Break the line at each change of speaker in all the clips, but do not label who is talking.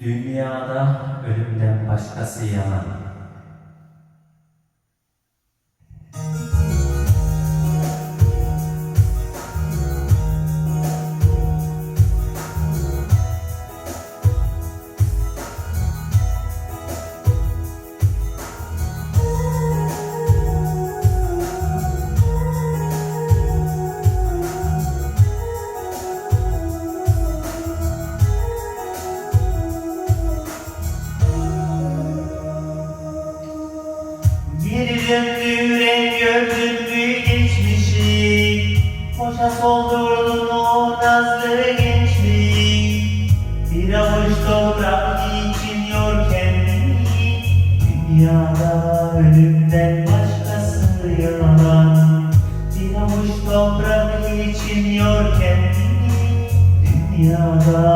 Dünyada ölümden başkası yalan.
Döndü yürek gördün mü geçmişi. Boşa o nazlı gençliği Bir avuç toprak için yor kendini Dünyada ölümden başkası yalan Bir avuç toprak için yor kendini Dünyada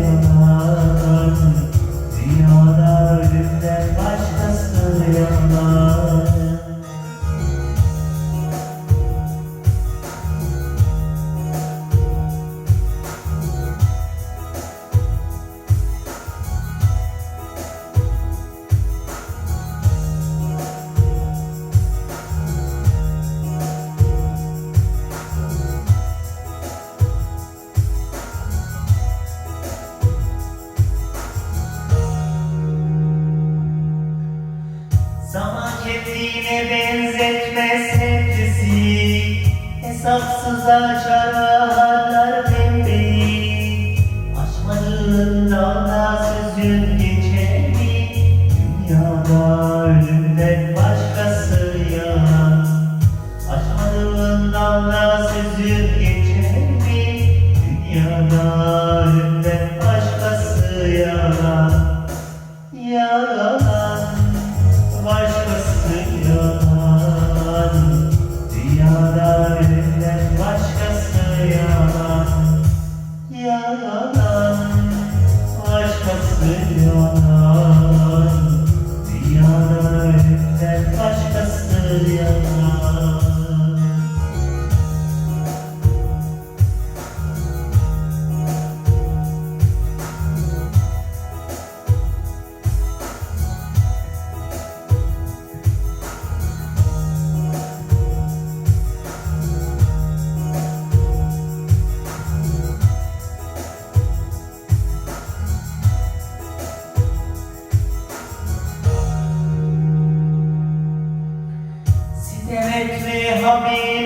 Kendisine benzetmez hepsi Hesapsız açar ağlar pembeyi Açmadığın dalda sözün me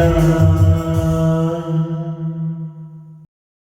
കല്യാണം